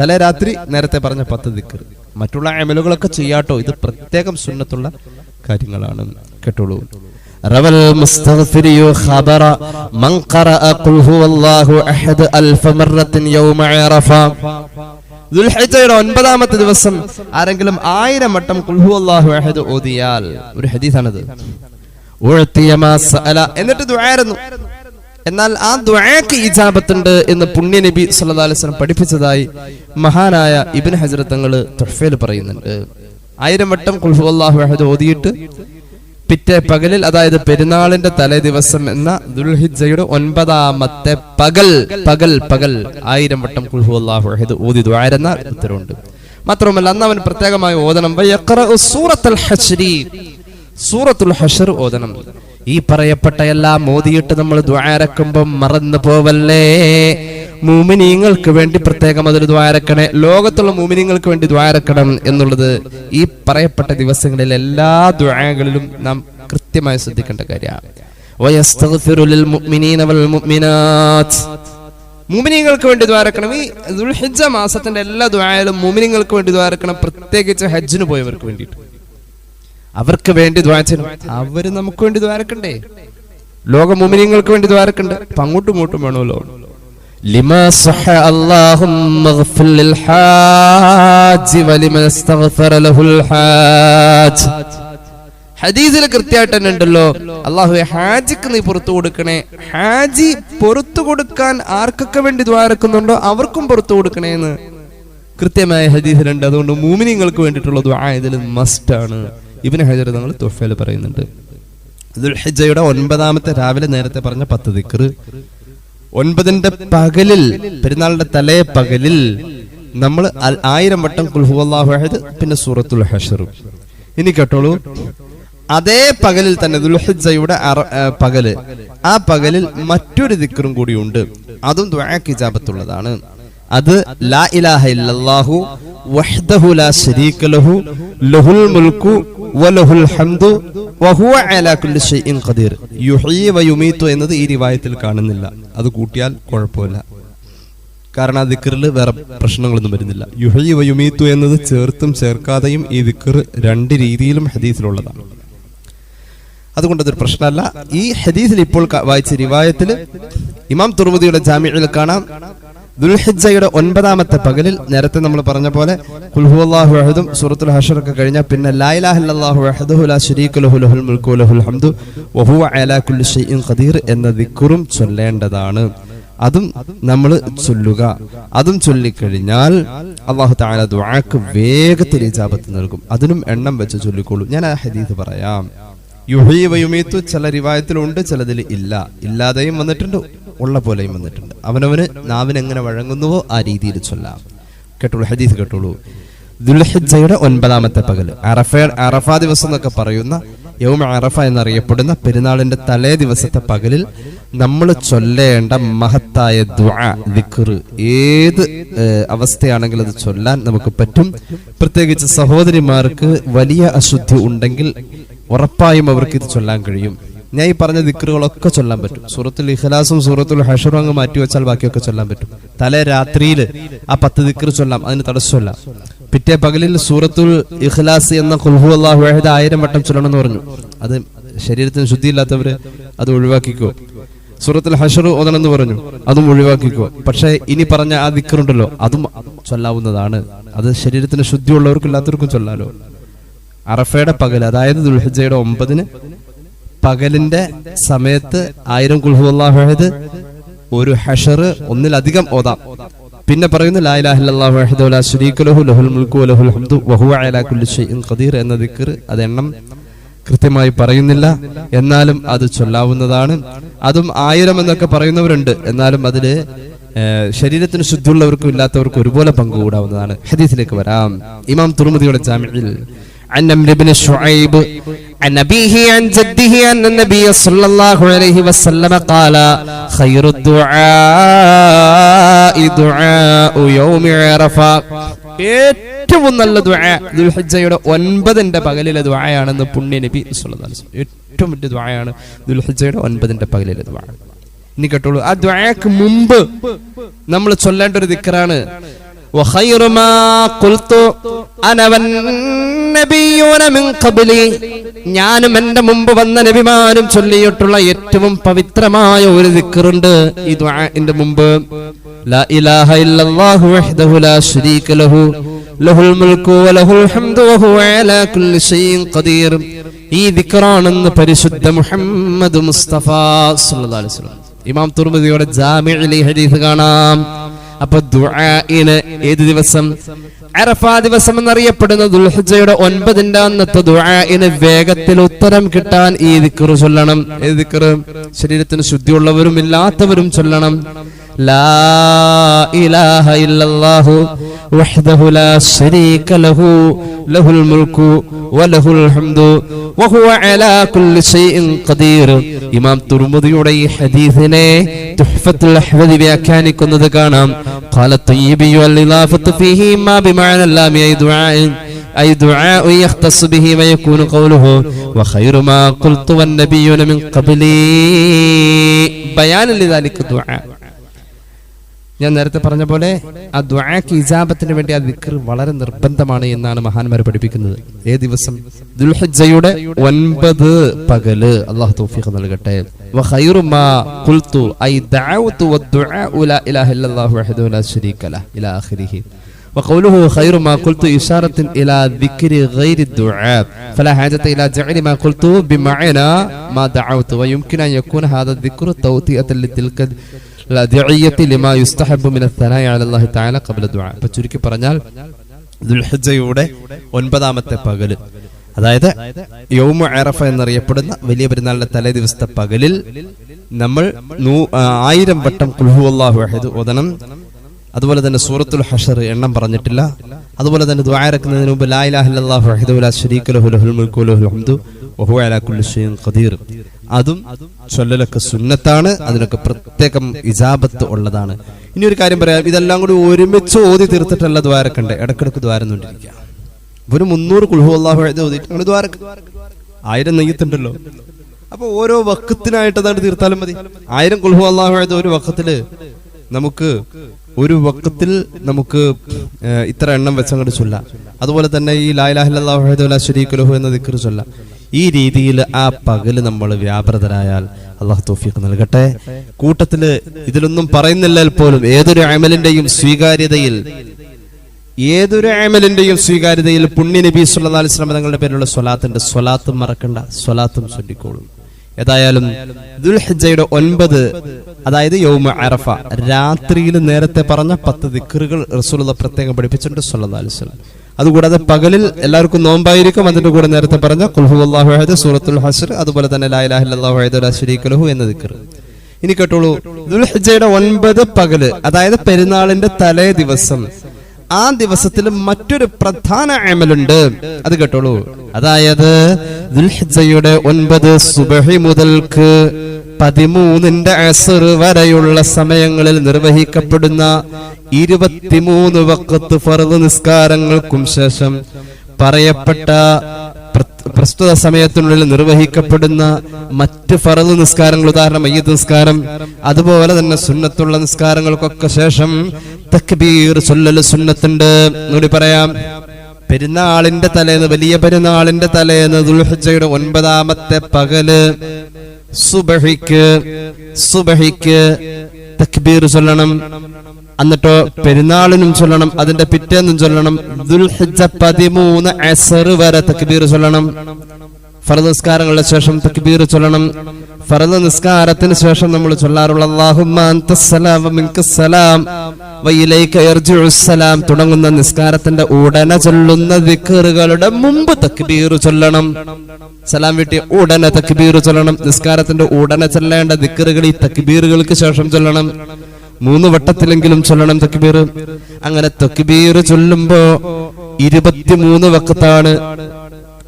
തലേ രാത്രി നേരത്തെ പറഞ്ഞ പത്ത് ദിക്കർ മറ്റുള്ള അമലുകളൊക്കെ ചെയ്യാട്ടോ ഇത് പ്രത്യേകം സുന്നത്തുള്ള കാര്യങ്ങളാണ്. കേട്ടോളൂ. റവൽ മുസ്തഗ്ഫിരിയു ഖബറ മൻ ഖറഅ ഖുൽ ഹുവല്ലാഹു അഹദ് അൽഫ മറത്തിൻ യൗമ അറഫ ദുൽഹിജയുടെ ഒൻപതാമത്തെ ദിവസം ആരെങ്കിലും ആയിരം വട്ടം ഖുൽ ഹുവല്ലാഹു അഹദ് ഓതിയാൽ ഒരു ഹദീസാണത്. എന്നിട്ട് ദ്വായിരുന്നു എന്നാൽ ആ ദ്വാക്ക് ഇജാബത്തുണ്ട് എന്ന് പുണ്യ നബി സല്ലാ അലിസ്ലം പഠിപ്പിച്ചതായി മഹാനായ ഇബിൻ ഹജറത്തങ്ങൾ തുഫയിൽ പറയുന്നുണ്ട്. ആയിരം വട്ടം ഖുൽ ഹുവല്ലാഹു അഹദ് ഓതിയിട്ട് പിറ്റേ പകലിൽ അതായത് പെരുന്നാളിന്റെ തലേ ദിവസം എന്ന ദുൽഹിജയുടെ ഒൻപതാമത്തെ പകൽ പകൽ പകൽ ആയിരം വട്ടം കുൽഹു അഹദ് ഓതി ദുആരെന്ന ഉത്തരവുണ്ട്. മാത്രമല്ല അന്ന് അവൻ പ്രത്യേകമായി ഓതണം. സൂറത്തുൽ ഹശ്രി സൂറത്തുൽ ഹഷർ ഓതണം. ഈ പറയപ്പെട്ട എല്ലാം ഓതിയിട്ട് നമ്മൾ ദ്വാരക്കുമ്പം മറന്നു പോവല്ലേ മൂമിനീങ്ങൾക്ക് വേണ്ടി പ്രത്യേകം അതൊരു ദ്വാരക്കണേ. ലോകത്തുള്ള മൂമിനീങ്ങൾക്ക് വേണ്ടി ദ്വാരക്കണം എന്നുള്ളത് ഈ പറയപ്പെട്ട ദിവസങ്ങളിൽ എല്ലാ ദ്വാരകളിലും നാം കൃത്യമായി ശ്രദ്ധിക്കേണ്ട കാര്യമാണ്. മുമിനീങ്ങൾക്ക് വേണ്ടി ദ്വാരക്കണം. ഈ ദുൽഹിജ്ജ മാസത്തിന്റെ എല്ലാ ദ്വായാലും മുമിനിങ്ങൾക്ക് വേണ്ടി ദ്വാരക്കണം. പ്രത്യേകിച്ച് ഹജ്ജിന് പോയവർക്ക് വേണ്ടിയിട്ട്. അവർക്ക് വേണ്ടി ദ്വാരച്ചനും അവർ നമുക്ക് വേണ്ടി ദ്വാരക്കണ്ടേ? ലോക മുമിനിങ്ങൾക്ക് വേണ്ടി ദ്വാരക്കണ്ട്. അപ്പൊ അങ്ങോട്ടും ഇങ്ങോട്ടും വേണമല്ലോ. لما صح اللهم اغفر للحاج ولمن استغفر له الحاج ഹദീസിൽ കൃത്യമായിട്ട് തന്നെ ഉണ്ടല്ലോ അള്ളാഹു ഹാജിക്ക് നീ പുറത്തു കൊടുക്കണേ ഹാജി പുറത്തു കൊടുക്കാൻ ആർക്കൊക്കെ വേണ്ടി ദ്വാരക്കുന്നുണ്ടോ അവർക്കും പുറത്തു കൊടുക്കണേ എന്ന് കൃത്യമായ ഹദീസിലുണ്ട് അതുകൊണ്ട് മൂമിനിങ്ങൾക്ക് വേണ്ടിയിട്ടുള്ള ദ്വാ ഇതിൽ മസ്റ്റ് ആണ് ഇബിന് ഹജർ നമ്മൾ തുഫയിൽ പറയുന്നുണ്ട് ദുൽഹിജയുടെ ഒൻപതാമത്തെ രാവിലെ നേരത്തെ പറഞ്ഞ പത്ത് ദിക്കറ് ഒൻപതിന്റെ പകലിൽ പെരുന്നാളിന്റെ തലേ പകലിൽ നമ്മൾ ആയിരം വട്ടം കുൽഹു അഹദ് പിന്നെ സൂറത്തുൽ ഹഷറും ഇനി കേട്ടോളൂ. അതേ പകലിൽ തന്നെ ദുൽഹിജയുടെ പകൽ. ആ പകലിൽ മറ്റൊരു ദിക്കറും കൂടിയുണ്ട്. അതും ദ്വാക്കിജാപത്തുള്ളതാണ് അത് ലാ ഇലാഹ ഇല്ലല്ലാഹു വഹ്ദഹു ലാ ശരീക ലഹു ലഹുൽ മുൽക്കു വലഹുൽ ഹംദു വഹുവ അലാ കുല്ലി ഷൈഇൻ ഖദീർ. യുഹീ വയുമീതു എന്നത് ഈ റിവായത്തിൽ കാണുന്നില്ല. അത് കൂട്ടിയാൽ കുഴപ്പമില്ല. കാരണം ആ ദിക്കറിൽ വേറെ പ്രശ്നങ്ങളൊന്നും വരുന്നില്ല. യുഹി വയുമീത്തു എന്നത് ചേർത്തും ചേർക്കാതെയും ഈ ദിക്കർ രണ്ട് രീതിയിലും ഹദീസിലുള്ളതാണ്. അതുകൊണ്ട് അതൊരു പ്രശ്നമല്ല. ഈ ഹദീസിൽ ഇപ്പോൾ വായിച്ച റിവായത്തിൽ ഇമാം തുർമുദിയുടെ ജാമ്യയിൽ കാണാം. ദുൽഹിജയുടെ ഒൻപതാമത്തെ പകലിൽ നേരത്തെ നമ്മൾ പറഞ്ഞ പോലെ കുൽഹുഅള്ളാഹു അഹദും സൂറത്തുൽ ഹഷറൊക്കെ കഴിഞ്ഞാൽ പിന്നെ ലാ ഇലാഹ ഇല്ലല്ലാഹു വഹദഹു ലാ ലഹു ലഹുൽ ലഹുൽ ഹംദു അലാ കുല്ലി ഷൈഇൻ ഖദീർ എന്ന ദിക്കുറും ചൊല്ലേണ്ടതാണ്. അതും നമ്മൾ ചൊല്ലുക. അതും ചൊല്ലിക്കഴിഞ്ഞാൽ അള്ളാഹു താല ദുആക്ക് വേഗത്തിൽ ഇജാബത്ത് നൽകും. അതിനും എണ്ണം വെച്ച് ചൊല്ലിക്കോളൂ. ഞാൻ ആ ഹദീദ് പറയാം. യുഹീ വയുമീത്തു ചില റിവായത്തിലുണ്ട് ചിലതിൽ ഇല്ല. ഇല്ലാതെയും വന്നിട്ടുണ്ട്. ഉള്ള പോലെയും വന്നിട്ടുണ്ട്. അവനവന് നാവിനെങ്ങനെ വഴങ്ങുന്നുവോ ആ രീതിയിൽ ചൊല്ലാം. കേട്ടോളൂ ഹദീസ് കേട്ടോളൂ. ദുൽഹിജയുടെ ഒൻപതാമത്തെ പകൽ അറഫ അറഫ ദിവസം എന്നൊക്കെ പറയുന്ന യൗമ അറഫ എന്നറിയപ്പെടുന്ന പെരുന്നാളിന്റെ തലേ ദിവസത്തെ പകലിൽ നമ്മൾ ചൊല്ലേണ്ട മഹത്തായ ദുആ ദിക്റ് ഏത് അവസ്ഥയാണെങ്കിലും അത് ചൊല്ലാൻ നമുക്ക് പറ്റും. പ്രത്യേകിച്ച് സഹോദരിമാർക്ക് വലിയ അശുദ്ധി ഉണ്ടെങ്കിൽ ഉറപ്പായും അവർക്ക് ഇത് ചൊല്ലാൻ കഴിയും. ഞാൻ ഈ പറഞ്ഞ ദിക്കറുകളൊക്കെ ചൊല്ലാൻ പറ്റും. സൂറത്തുൽ ഇഖ്ലാസും സൂറത്തുൽ ഹഷറും അങ്ങ് മാറ്റി വെച്ചാൽ ബാക്കിയൊക്കെ ചൊല്ലാൻ പറ്റും. തലേ രാത്രിയിൽ ആ പത്ത് ദിക്കർ ചൊല്ലാം അതിന് തടസ്സമല്ല പിറ്റേ പകലിൽ സൂറത്തുൽ ഇഖ്ലാസ് എന്ന കുൽഹു അള്ളാഹു ആയിരം വട്ടം ചൊല്ലണമെന്ന് പറഞ്ഞു. അത് ശരീരത്തിന് ശുദ്ധിയില്ലാത്തവര് അത് ഒഴിവാക്കിക്കോ. സൂറത്തിൽ ഹഷർ ഓതണമെന്ന് പറഞ്ഞു അതും ഒഴിവാക്കിക്കോ. പക്ഷേ ഇനി പറഞ്ഞ ആ ദിക്കറുണ്ടല്ലോ അതും ചൊല്ലാവുന്നതാണ്. അത് ശരീരത്തിന് ശുദ്ധിയുള്ളവർക്കും ഇല്ലാത്തവർക്കും ചൊല്ലാലോ. അറഫയുടെ പകൽ അതായത് ദുൽഹജയുടെ ഒമ്പതിന് പകലിന്റെ സമയത്ത് ആയിരം കുൽഹുല്ലാഹുഹദ് ഒരു ഹഷർ ഒന്നിലധികം ഓതാം പിന്നെ പറയുന്നു ലാ ഇലാഹ ഇല്ലല്ലാഹു വഹ്ദഹു ലാ ശരീക ലഹു ലഹുൽ മുൽക്കു വലഹുൽ ഹംദു വഹുവ അലാ കുല്ലി ഷൈഇൻ ഖദീർ എന്ന ദിക്ർ അത് എണ്ണം കൃത്യമായി പറയുന്നില്ല എന്നാലും അത് ചൊല്ലാവുന്നതാണ് അതും ആയിരം എന്നൊക്കെ പറയുന്നവരുണ്ട് എന്നാലും അതില് ഏഹ്, ശരീരത്തിന് ശുദ്ധിയുള്ളവർക്കും ഇല്ലാത്തവർക്കും ഒരുപോലെ പങ്കുകൂടാവുന്നതാണ് ഹദീസിലേക്ക് വരാം ഇമാം തുറമുദിയുടെ ജാമ്യയിൽ عن عمرو بن شعيب عن أبيه عن جده أن النبي صلى الله عليه وسلم قال خير الدعاء دعاء يوم عرفة ഏറ്റവും നല്ല ദുആ ദുൽഹിജ്ജയുടെ ഒൻപതിന്റെ പകലിലെ ദുആയാണെന്ന് പുണ്യ നബി സല്ലല്ലാഹു അലൈഹി വസല്ലം ഏറ്റവും വലിയ ദുആയാണ് ദുൽഹിജ്ജയുടെ ഒൻപതിന്റെ പകലിലെ ദുആ ഇനി കേട്ടോളൂ ആ ദുആക്ക് മുമ്പ് നമ്മൾ ചൊല്ലേണ്ട ഒരു ദിക്റാണ് وخير ما قلت ഞാനും എന്റെ മുമ്പ് വന്ന നബിമാരും ചൊല്ലിയിട്ടുള്ള ഏറ്റവും പവിത്രമായ ഒരു ദിക്കറുണ്ട് ഈ ദ്വാന്റെ മുമ്പ്. ഈ പരിശുദ്ധ മുഹമ്മദ് മുസ്തഫ ഇമാം തുർമതിയുടെ ജാമ്യ ഹരീഫ് കാണാം. അപ്പൊ ദുആഇന് ഏത് ദിവസം? അറഫാ ദിവസം എന്നറിയപ്പെടുന്ന ദുൽഹജയുടെ ഒൻപതിന്റെ അന്നത്തെ ദുആഇന് വേഗത്തിൽ ഉത്തരം കിട്ടാൻ ഈ ദിക്കറ് ചൊല്ലണം. ഏത് ദിക്കറ്? ശരീരത്തിന് ശുദ്ധിയുള്ളവരും ഇല്ലാത്തവരും ചൊല്ലണം. ലാ ഇലാഹ ഇല്ലല്ലാഹു വഹ്ദഹു ലാ ശരീക ലഹു ലഹുൽ മുൽക്കു വലഹുൽ ഹംദു വഹുവ അലാ കുല്ലി ഷൈഇൻ ഖദീർ ഇമാം തുർമുദിയുടെ ഈ ഹദീസിനെ തുഹ്ഫത്തുൽ അഹ്വദി വ്യാഖ്യാനിക്കുന്നത് കാണാം قال الطيبي والإضافة فيه ما بمعنى اللام أي دعاء أي دعاء يختص به ويكون قوله وخير ما قلت والنبيون من قبلي بيانا لذلك الدعاء ഞാൻ നേരത്തെ പറഞ്ഞ പോലെ ആ ദ്വാക്ക് ഇജാബത്തിന് വേണ്ടി ആ ദിക്ർ വളരെ നിർബന്ധമാണ് എന്നാണ് മഹാന്മാർ പഠിപ്പിക്കുന്നത് ഏ ദിവസം ദുൽഹജ്ജയുടെ ഒൻപത് പകല് അള്ളാഹു തൗഫീഖ് നൽകട്ടെ വഖൈറു മാ ഖുൽതു ഐ ദഅവതു വദ്ദുആഉ ലാ ഇലാഹ ഇല്ലല്ലാഹു വഹ്ദഹു ലാ ശരീക ലഹു ഇലാ ആഖിരിഹി وقوله خير ما قلت إشارة إلى ذكر غير الدعاء فلا حاجة إلى جعل ما قلت بمعنى ما دعوت ويمكن أن يكون هذا الذكر توطئة لتلك ചുരുക്കി പറഞ്ഞാൽ ദുൽഹജയുടെ ഒൻപതാമത്തെ പകൽ. അതായത് യൗമ ഐറഫ എന്നറിയപ്പെടുന്ന വലിയ പെരുന്നാളിന്റെ തലേ ദിവസത്തെ പകലിൽ നമ്മൾ ആയിരം വട്ടം കുൽഹു അള്ളാഹു ഓതണം. അതുപോലെ തന്നെ സൂറത്തുൽ ഹഷർ എണ്ണം പറഞ്ഞിട്ടില്ല. അതുപോലെ തന്നെ ദ്വാരക്കുന്നതിന് മുമ്പ് ലായിലാഹ് അല്ലാഹു മുൽക്കുലഹുൽ ഹംദു. ഖദീർ. അതും ചൊല്ലലൊക്കെ സുന്നത്താണ് അതിനൊക്കെ പ്രത്യേകം ഇജാബത്ത് ഉള്ളതാണ്. ഇനി ഒരു കാര്യം പറയാം ഇതെല്ലാം കൂടി ഒരുമിച്ച് ഓതി തീർത്തിട്ടല്ല ദ്വാരക്കണ്ടേ. ഇടക്കിടക്ക് ദ്വാരം ഒരു മുന്നൂറ് കുൽഹു അള്ളാഹു ദ്വാരക്ക്. ആയിരം നെയ്യത്തുണ്ടല്ലോ. അപ്പൊ ഓരോ വക്കത്തിനായിട്ട് അതാണ് തീർത്താലും മതി. ആയിരം കുൽഹു അള്ളാഹു ഒരു വക്കത്തിൽ നമുക്ക് ഒരു വക്കത്തിൽ നമുക്ക് ഇത്ര എണ്ണം വെച്ചങ്ങോട്ട് ചൊല്ല. അതുപോലെ തന്നെ ഈ ലായിലാഹില്ലാഹു എന്ന ദിക്കർ ചൊല്ലാം. ഈ രീതിയിൽ ആ പകൽ നമ്മൾ വ്യാപൃതരായാൽ അള്ളാഹു തോഫീഖ് നൽകട്ടെ. കൂട്ടത്തിൽ ഇതിലൊന്നും പറയുന്നില്ല പോലും ഏതൊരു അമലിന്റെയും സ്വീകാര്യതയിൽ ഏതൊരു അമലിന്റെയും സ്വീകാര്യതയിൽ പുണ്യ നബി സല്ലല്ലാഹു അലൈഹി വസല്ലം തങ്ങളുടെ പേരിലുള്ള സ്വലാത്തിന്റെ സ്വലാത്തും മറക്കണ്ട സ്വലാത്തും ചൊല്ലിക്കോളും. ഏതായാലും ദുൽഹജയുടെ ഒൻപത് അതായത് യൗമ അറഫ രാത്രിയിൽ നേരത്തെ പറഞ്ഞ പത്ത് ദിക്കറുകൾ റസൂലുള്ള പ്രത്യേകം പഠിപ്പിച്ചിട്ടുണ്ട് സുല്ലാ അലൈഹി വസല്ലം. അതുകൂടാതെ പകലിൽ എല്ലാവർക്കും നോമ്പായിരിക്കും അതിന്റെ കൂടെ നേരത്തെ പറഞ്ഞ കുൽഹു അല്ലാഹു സൂറത്തുൽ ഹസർ അതുപോലെ തന്നെ ലാ ഇലാഹ ഇല്ലല്ലാഹു വഹദഹു ലാ ശരീക ലഹു എന്ന ദിക്ർ. ഇനി കേട്ടോളൂ ദുൽഹജയുടെ ഒൻപത് പകൽ അതായത് പെരുന്നാളിന്റെ തലേ ദിവസം ആ ദിവസത്തിൽ മറ്റൊരു പ്രധാന അമലുണ്ട്. അത് കേട്ടോളൂ. അതായത് ദുൽഹിജ്ജയുടെ ഒൻപത് സുബഹി മുതൽക്ക് പതിമൂന്നിന്റെ അസർ വരെയുള്ള സമയങ്ങളിൽ നിർവഹിക്കപ്പെടുന്ന ഇരുപത്തിമൂന്ന് വക്കത്ത് ഫറുദ് നിസ്കാരങ്ങൾക്കും ശേഷം പറയപ്പെട്ട പ്രസ്തുത സമയത്തിനുള്ളിൽ നിർവഹിക്കപ്പെടുന്ന മറ്റ് ഫറദ് നിസ്കാരങ്ങൾ ഉദാഹരണം അയ്യത്ത് നിസ്കാരം അതുപോലെ തന്നെ സുന്നത്തുള്ള നിസ്കാരങ്ങൾക്കൊക്കെ ശേഷം തക്ബീർ ചൊല്ലല് സുന്നത്തുണ്ട്. എന്നുകൂടി പറയാം. പെരുന്നാളിന്റെ തലേന്ന് വലിയ പെരുന്നാളിന്റെ തലേന്ന് ദുൽഹജ്ജയുടെ ഒൻപതാമത്തെ പകൽ സുബഹിക്ക് സുബഹിക്ക് തക്ബീർ ചൊല്ലണം. എന്നിട്ടോ പെരുന്നാളിനും ചൊല്ലണം അതിന്റെ പിറ്റേന്നും ചൊല്ലണം ദുൽഹിജ്ജ പതിമൂന്ന് അസർ വരെ തക്ബീർ ചൊല്ലണം. ഫറദ് നിസ്കാരങ്ങളുടെ ശേഷം തക്ബീർ ചൊല്ലണം. ഫറദ് നിസ്കാരത്തിന് ശേഷം നമ്മൾ ചൊല്ലാറുള്ള തുടങ്ങുന്ന നിസ്കാരത്തിന്റെ ഉടനെ ചൊല്ലുന്ന ദിക്റുകളുടെ മുമ്പ് തക്ബീർ ചൊല്ലണം. സലാം വീട്ടി ഉടനെ തക്ബീർ ചൊല്ലണം. നിസ്കാരത്തിന്റെ ഉടനെ ചൊല്ലേണ്ട വിക്കറുകൾ ഈ തക്ബീറുകൾക്ക് ശേഷം ചൊല്ലണം. മൂന്ന് വട്ടത്തിലെങ്കിലും ചൊല്ലണം തക്ബീർ. അങ്ങനെ തക്ബീർ ചൊല്ലുമ്പോ ഇരുപത്തിമൂന്ന് വക്കത്താണ്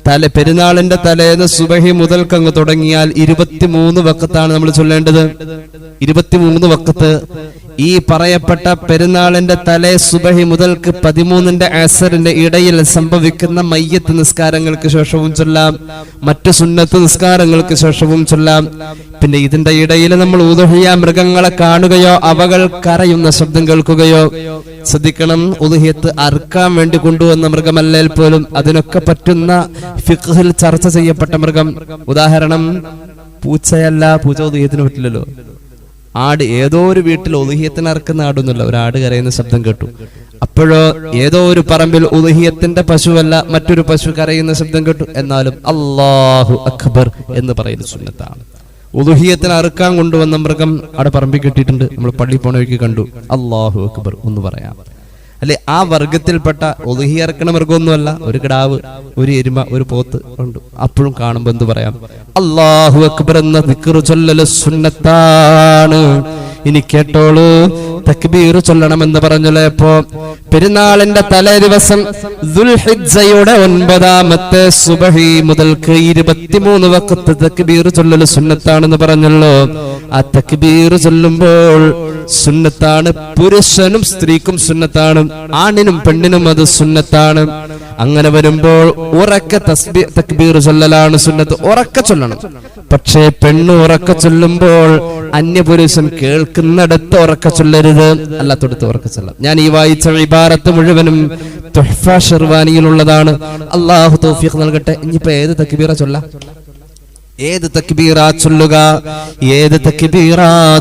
തല പെരുന്നാളിന്റെ തലേന്ന് സുബഹി മുതൽക്കങ്ങ് തുടങ്ങിയാൽ ഇരുപത്തിമൂന്ന് വക്കത്താണ് നമ്മൾ ചൊല്ലേണ്ടത്. ഇരുപത്തിമൂന്ന് വക്കത്ത്. ഈ പറയപ്പെട്ട പെരുന്നാളിന്റെ തലേ സുബഹി മുതൽക്ക് പതിമൂന്നിന്റെ അസറിന്റെ ഇടയിൽ സംഭവിക്കുന്ന മയ്യത്ത് നിസ്കാരങ്ങൾക്ക് ശേഷവും ചൊല്ലാം. മറ്റു സുന്നത്ത് നിസ്കാരങ്ങൾക്ക് ശേഷവും ചൊല്ലാം. പിന്നെ ഇതിന്റെ ഇടയിൽ നമ്മൾ ഉദുഹിയ മൃഗങ്ങളെ കാണുകയോ അവകൾ കരയുന്ന ശബ്ദം കേൾക്കുകയോ ശ്രദ്ധിക്കണം. ഉദുഹിയത്ത് അറുക്കാൻ വേണ്ടി കൊണ്ടുവന്ന മൃഗമല്ലേൽ പോലും അതിനൊക്കെ പറ്റുന്ന ഫിഖ്ഹിൽ ചർച്ച ചെയ്യപ്പെട്ട മൃഗം. ഉദാഹരണം പൂച്ചയല്ല പൂച്ച ഉദുഹിയത്തിന് പറ്റില്ലല്ലോ. ആട് ഏതോ ഒരു വീട്ടിൽ ഊതുഹിയത്തിന് അറക്കുന്ന ആടൊന്നുമില്ല. ഒരു ആട് കരയുന്ന ശബ്ദം കേട്ടു. അപ്പോഴോ ഏതോ ഒരു പറമ്പിൽ ഉദുഹിയത്തിന്റെ പശുവല്ല മറ്റൊരു പശു കരയുന്ന ശബ്ദം കേട്ടു. എന്നാലും അള്ളാഹു അക്ബർ എന്ന് പറയുന്ന സുന്നത്താണ്. ഉദുഹിയത്തിന് അറുക്കാൻ കൊണ്ടുവന്ന മൃഗം അവിടെ പറമ്പിൽ കെട്ടിയിട്ടുണ്ട്. നമ്മൾ പള്ളി പോണ വഴിക്ക് കണ്ടു. അള്ളാഹു അക്ബർ ഒന്ന് പറയാം. അല്ലെ ആ വർഗത്തിൽപ്പെട്ട ഒതുഹി ഇറക്കണ മൃഗമൊന്നുമല്ല. ഒരു കിടാവ് ഒരു എരുമ ഒരു പോത്ത് ഉണ്ട്. അപ്പോഴും കാണുമ്പോ എന്ത് പറയാം? അള്ളാഹു അക്ബർ എന്ന ദിക്റ് ചൊല്ലല് സുന്നത്താണ്. ഇനി കേട്ടോളൂ. തക്ബീർ ചൊല്ലണമെന്ന് പറഞ്ഞല്ലേ ഇപ്പോ. പെരുന്നാളിന്റെ തലേ ദിവസം ദുൽഹിജ്ജയുടെ ഒൻപതാമത്തെ സുബഹി മുതൽക്ക് ഇരുപത്തിമൂന്ന് വക്കത്ത് തക്ബീർ ചൊല്ലൽ സുന്നത്താണെന്ന് പറഞ്ഞല്ലോ. ആ തക്ബീർ ചൊല്ലുമ്പോൾ സുന്നത്താണ് പുരുഷനും സ്ത്രീക്കും സുന്നത്താണ് ആണിനും പെണ്ണിനും അത് സുന്നത്താണ്. അങ്ങനെ വരുമ്പോൾ ഉറക്ക തസ്ബി തക്ബീർ ചൊല്ലലാണ് സുന്നത്ത്. ഉറക്ക ചൊല്ലണം. പക്ഷേ പെണ്ണ് ഉറക്ക ചൊല്ലുമ്പോൾ അന്യപുരുഷൻ കേൾക്കുന്നിടത്ത് ഉറക്ക ചൊല്ലരുത്. അല്ലാത്തടത്ത് ഉറക്ക ചൊല്ലാം. ഞാൻ ഈ വായിച്ച ഇബാറത്ത് മുഴുവനും ഷെർവാനിയിലുള്ളതാണ്. അള്ളാഹു തൗഫീഖ് നൽകട്ടെ. ഇനിയിപ്പോ ഏത് തക്ബീറ ചൊല്ലാം? ഏത് തക്ബീറ ചൊല്ലുക? ഏത് തക്ബീറ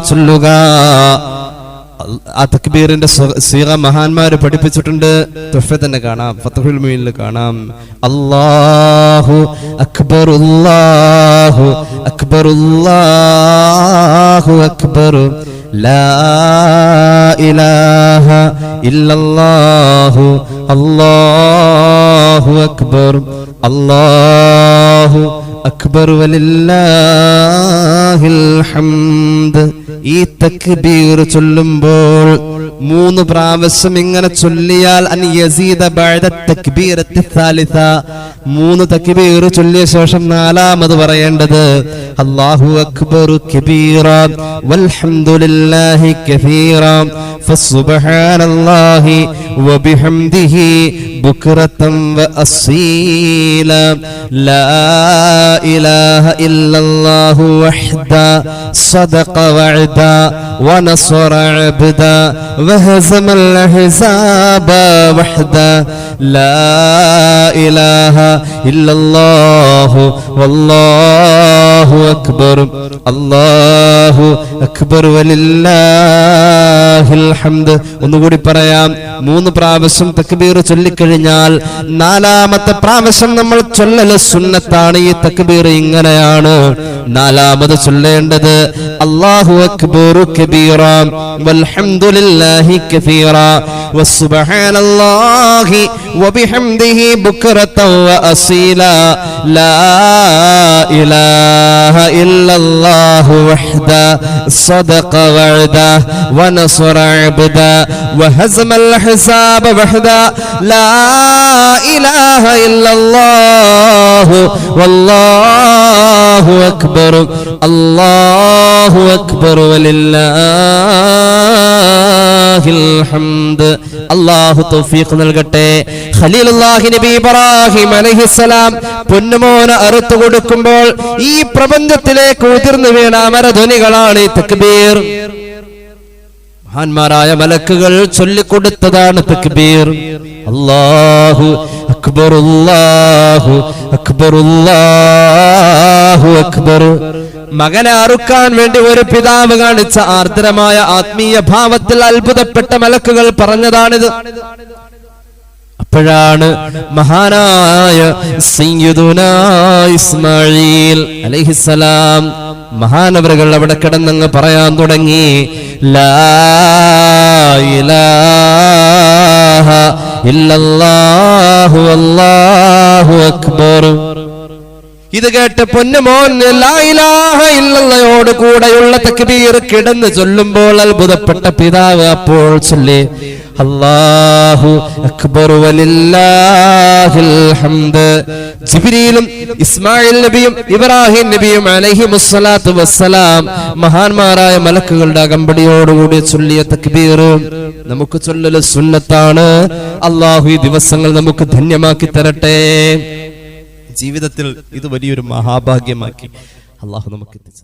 ചൊല്ലുക? ആ തക്ബീറിന്റെ സീറ മഹാന്മാര് പഠിപ്പിച്ചിട്ടുണ്ട്. തുഫ തന്നെ കാണാം. ഫത്തുൽ മീനിൽ കാണാം. അല്ലാഹു അക്ബർ അല്ലാഹു അക്ബർ അക്ബർ. ലാ ഇലാഹ ഇല്ലല്ലാഹു അല്ലാഹു അക്ബർ. അല്ലാഹു അക്ബർ വലില്ലാഹിൽ ഹംദ് ഈ തക്ബീർ ചൊല്ലുമ്പോൾ മൂന്ന് പ്രാവശ്യം ഇങ്ങനെ ചൊല്ലിയാൽ അൻ യസീദ ബഅദ തക്ബീറത്തി സാലിസ മൂന്ന് തക്ബീർ ചൊല്ലിയ ശേഷം നാലാമത് പറയേണ്ടത് അല്ലാഹു അക്ബർ കബീറ വൽഹംദുലില്ലാഹി കസീറ ഫസുബ്ഹാനല്ലാഹി വബിഹംദിഹി بكرة وأصيلا لا إله إلا الله وحده صدق وعدا ونصر عبدا وهزم الأحزاب وحده لا إله إلا الله والله أكبر الله أكبر ولله الحمد ഒന്നുകൂടി പറയാം മൂന്ന് പ്രാവശ്യം തക്ബീർ ചൊല്ലിക്കഴിഞ്ഞാൽ നാലാമത്തെ പ്രാവശ്യം നമ്മൾ ചൊല്ലല് സുന്നത്താണ് ഈ തക്ബീർ ഇങ്ങനെയാണ് നാലാമത് ചൊല്ലേണ്ടത് അല്ലാഹു അക്ബർ കബീറ الله كثيرا وسبحان الله وبحمده بكرة وأصيلا. لا إله إلا الله وحده صدق وعده ونصر عبده وهزم الحساب وحده. لا إله إلا الله والله أكبر. الله أكبر ولله അള്ളാഹു തൗഫീഖ് നൽകട്ടെ. ഖലീലുല്ലാഹി നബി ഇബ്രാഹിം അലൈഹിസ്സലാം പൊന്നുമോന് അറുത്തു കൊടുക്കുമ്പോൾ ഈ പ്രപഞ്ചത്തിലേക്ക് ഉതിർന്നു വീണ അമരധ്വനികളാണ് ഈ തക്ബീർ. മഹാന്മാരായ മലക്കുകൾ ചൊല്ലിക്കൊടുത്തതാണ് തക്ബീർ. അല്ലാഹു അക്ബർ അല്ലാഹു അക്ബർ. അല്ലാഹു അക്ബർ മകനെ അറുക്കാൻ വേണ്ടി ഒരു പിതാവ് കാണിച്ച ആർദ്രമായ ആത്മീയ ഭാവത്തിൽ അത്ഭുതപ്പെട്ട മലക്കുകൾ പറഞ്ഞതാണിത്. അപ്പോഴാണ് മഹാനായ സയ്യിദുനാ ഇസ്മായിൽ അലൈഹിസ്സലാം മഹാനവറുകൾ അവിടെ കിടന്നങ്ങ് പറയാൻ തുടങ്ങി ലാ ഇത് കേട്ട് പൊന്നുമോൻ ഇല്ലല്ലയോട് കൂടെയുള്ള തക്ബീർ കിടന്ന് ചൊല്ലുമ്പോൾ അത്ഭുതപ്പെട്ട പിതാവ് അപ്പോൾ ചൊല്ലി. അല്ലാഹു അക്ബർ ജിബിരിയിലും ഇസ്മായിൽ നബിയും ഇബ്രാഹിം നബിയും അലഹി മുസ്സലാത്തു വസ്സലാം മഹാന്മാരായ മലക്കുകളുടെ അകമ്പടിയോടുകൂടി ചൊല്ലിയ തക്ബീർ നമുക്ക് ചൊല്ലല് സുന്നത്താണ്. അള്ളാഹു ഈ ദിവസങ്ങൾ നമുക്ക് ധന്യമാക്കി തരട്ടെ. ജീവിതത്തിൽ ഇത് വലിയൊരു മഹാഭാഗ്യമാക്കി അള്ളാഹു നമുക്ക് എത്തിച്ചു